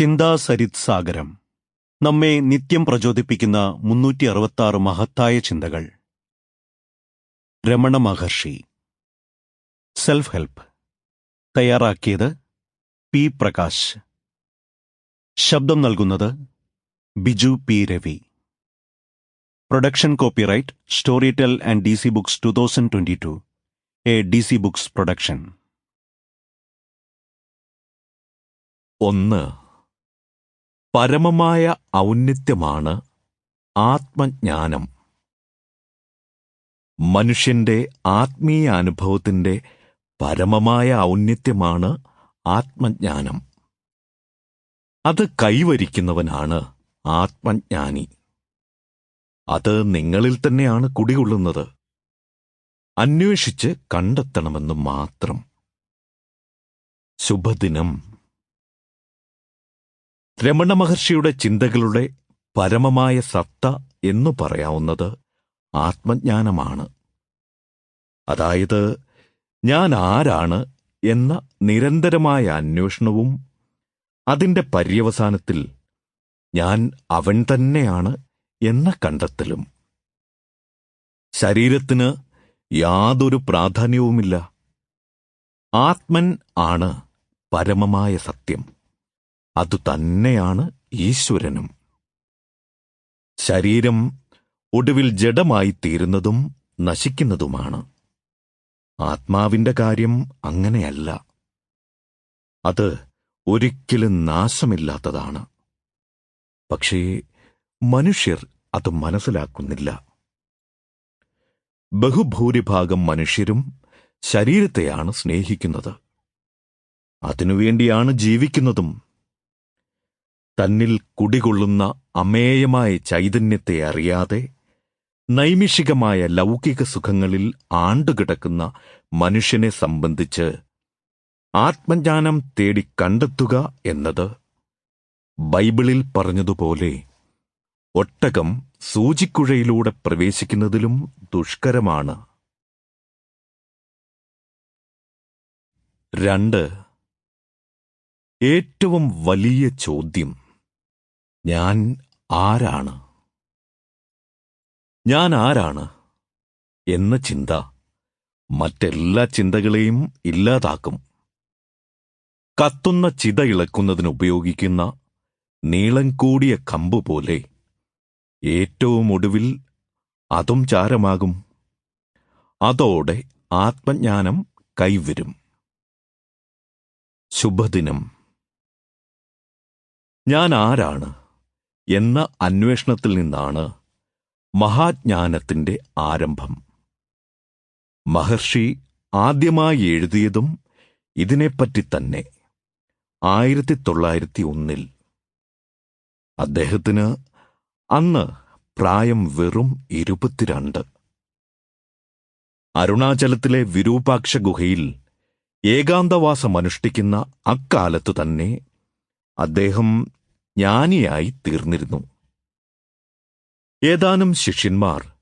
ചിന്താസരിത് സാഗരം നമ്മെ നിത്യം പ്രചോദിപ്പിക്കുന്ന മുന്നൂറ്റി അറുപത്താറ് മഹത്തായ ചിന്തകൾ. രമണ മഹർഷി. സെൽഫ് ഹെൽപ്പ് തയ്യാറാക്കിയത് പി പ്രകാശ്. ശബ്ദം നൽകുന്നത് Biju P Ravi. Production copyright Storytel and D C books two thousand twenty two. A D C books production. ഒന്ന് പരമമായ ഔന്നത്യമാണ് ആത്മജ്ഞാനം. മനുഷ്യന്റെ ആത്മീയ അനുഭവത്തിന്റെ പരമമായ ഔന്നത്യമാണ് ആത്മജ്ഞാനം. അത് കൈവരിക്കുന്നവനാണ് ആത്മജ്ഞാനി. അത് നിങ്ങളിൽ തന്നെയാണ് കുടികൊള്ളുന്നത്. അന്വേഷിച്ച് കണ്ടെത്തണമെന്ന് മാത്രം. ശുഭദിനം. രമണ മഹർഷിയുടെ ചിന്തകളുടെ പരമമായ സത്ത എന്നു പറയാവുന്നത് ആത്മജ്ഞാനമാണ്. അതായത് ഞാൻ ആരാണ് എന്ന നിരന്തരമായ അന്വേഷണവും അതിന്റെ പര്യവസാനത്തിൽ ഞാൻ അവൻ തന്നെയാണ് എന്ന കണ്ടെത്തലും. ശരീരത്തിന് യാതൊരു പ്രാധാന്യവുമില്ല. ആത്മൻ ആണ് പരമമായ സത്യം. അതുതന്നെയാണ് ഈശ്വരനും. ശരീരം ഒടുവിൽ ജഡമായി തീരുന്നതും നശിക്കുന്നതുമാണ്. ആത്മാവിന്റെ കാര്യം അങ്ങനെയല്ല. അത് ഒരിക്കലും നാശമില്ലാത്തതാണ്. പക്ഷേ മനുഷ്യർ അത് മനസ്സിലാക്കുന്നില്ല. ബഹുഭൂരിഭാഗം മനുഷ്യരും ശരീരത്തെയാണ് സ്നേഹിക്കുന്നത്. അതിനുവേണ്ടിയാണ് ജീവിക്കുന്നതും തന്നിൽ കുടികൊള്ളുന്ന അമേയമായ ചൈതന്യത്തെ അറിയാതെ നൈമിഷികമായ ലൗകിക സുഖങ്ങളിൽ ആണ്ടുകിടക്കുന്ന മനുഷ്യനെ സംബന്ധിച്ച് ആത്മജ്ഞാനം തേടി കണ്ടെത്തുക എന്നത് ബൈബിളിൽ പറഞ്ഞതുപോലെ ഒട്ടകം സൂചിക്കുഴയിലൂടെ പ്രവേശിക്കുന്നതിലും ദുഷ്കരമാണ്. രണ്ട് ഏറ്റവും വലിയ ചോദ്യം. ഞാൻ ആരാണ്? ഞാൻ ആരാണ് എന്ന ചിന്ത മറ്റെല്ലാ ചിന്തകളെയും ഇല്ലാതാക്കും. കത്തുന്ന ചിത ഇളക്കുന്നതിന് ഉപയോഗിക്കുന്ന നീളം കൂടിയ കമ്പ് പോലെ ഏറ്റവും ഒടുവിൽ അതും ചാരമാകും. അതോടെ ആത്മജ്ഞാനം കൈവരും. ശുഭദിനം. ഞാൻ ആരാണ്? എന്ന അന്വേഷണത്തിൽ നിന്നാണ് മഹാജ്ഞാനത്തിന്റെ ആരംഭം. മഹർഷി ആദ്യമായി എഴുതിയതും ഇതിനെപ്പറ്റി തന്നെ ആയിരത്തി തൊള്ളായിരത്തി ഒന്നിൽ അദ്ദേഹത്തിന് അന്ന് പ്രായം വെറും ഇരുപത്തിരണ്ട്. അരുണാചലത്തിലെ വിരൂപാക്ഷ ഗുഹയിൽ ഏകാന്തവാസം അക്കാലത്തു തന്നെ അദ്ദേഹം ജ്ഞാനിയായി തീർന്നിരുന്നു. ഏതാനും ശിഷ്യന്മാർ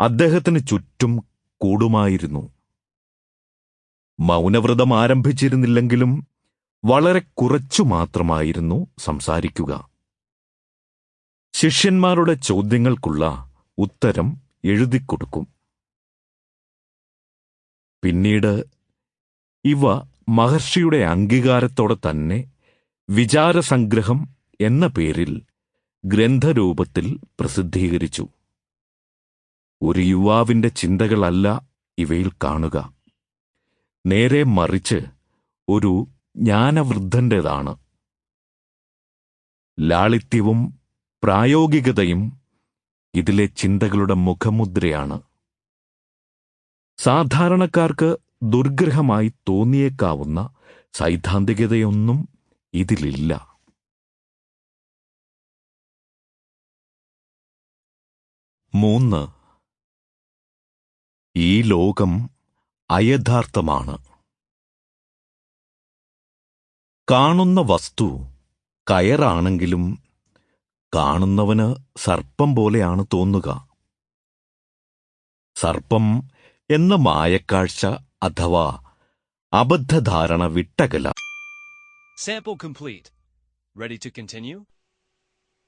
അദ്ദേഹത്തിന് ചുറ്റും കൂടുമായിരുന്നു. മൗനവ്രതം ആരംഭിച്ചിരുന്നില്ലെങ്കിലും വളരെ കുറച്ചു മാത്രമായിരുന്നു സംസാരിക്കുക. ശിഷ്യന്മാരുടെ ചോദ്യങ്ങൾക്കുള്ള ഉത്തരം എഴുതിക്കൊടുക്കും. പിന്നീട് ഇവ മഹർഷിയുടെ അംഗീകാരത്തോടെ തന്നെ വിചാരസംഗ്രഹം എന്ന പേരിൽ ഗ്രന്ഥരൂപത്തിൽ പ്രസിദ്ധീകരിച്ചു. ഒരു യുവാവിന്റെ ചിന്തകളല്ല ഇവയിൽ കാണുക. നേരെ മറിച്ച് ഒരു ജ്ഞാനവൃദ്ധന്റേതാണ്. ലാളിത്യവും പ്രായോഗികതയും ഇതിലെ ചിന്തകളുടെ മുഖമുദ്രയാണ്. സാധാരണക്കാർക്ക് ദുർഗ്രഹമായി തോന്നിയേക്കാവുന്ന സൈദ്ധാന്തികതയൊന്നും ഇതിലില്ല. മൂന്ന് ഈ ലോകം അയഥാർത്ഥമാണ് കാണുന്ന വസ്തു കയറാണെങ്കിലും കാണുന്നവന് സർപ്പം പോലെയാണ് തോന്നുക സർപ്പം എന്ന മായക്കാഴ്ച അഥവാ അബദ്ധധാരണ വിട്ടകല Sample complete. Ready to continue?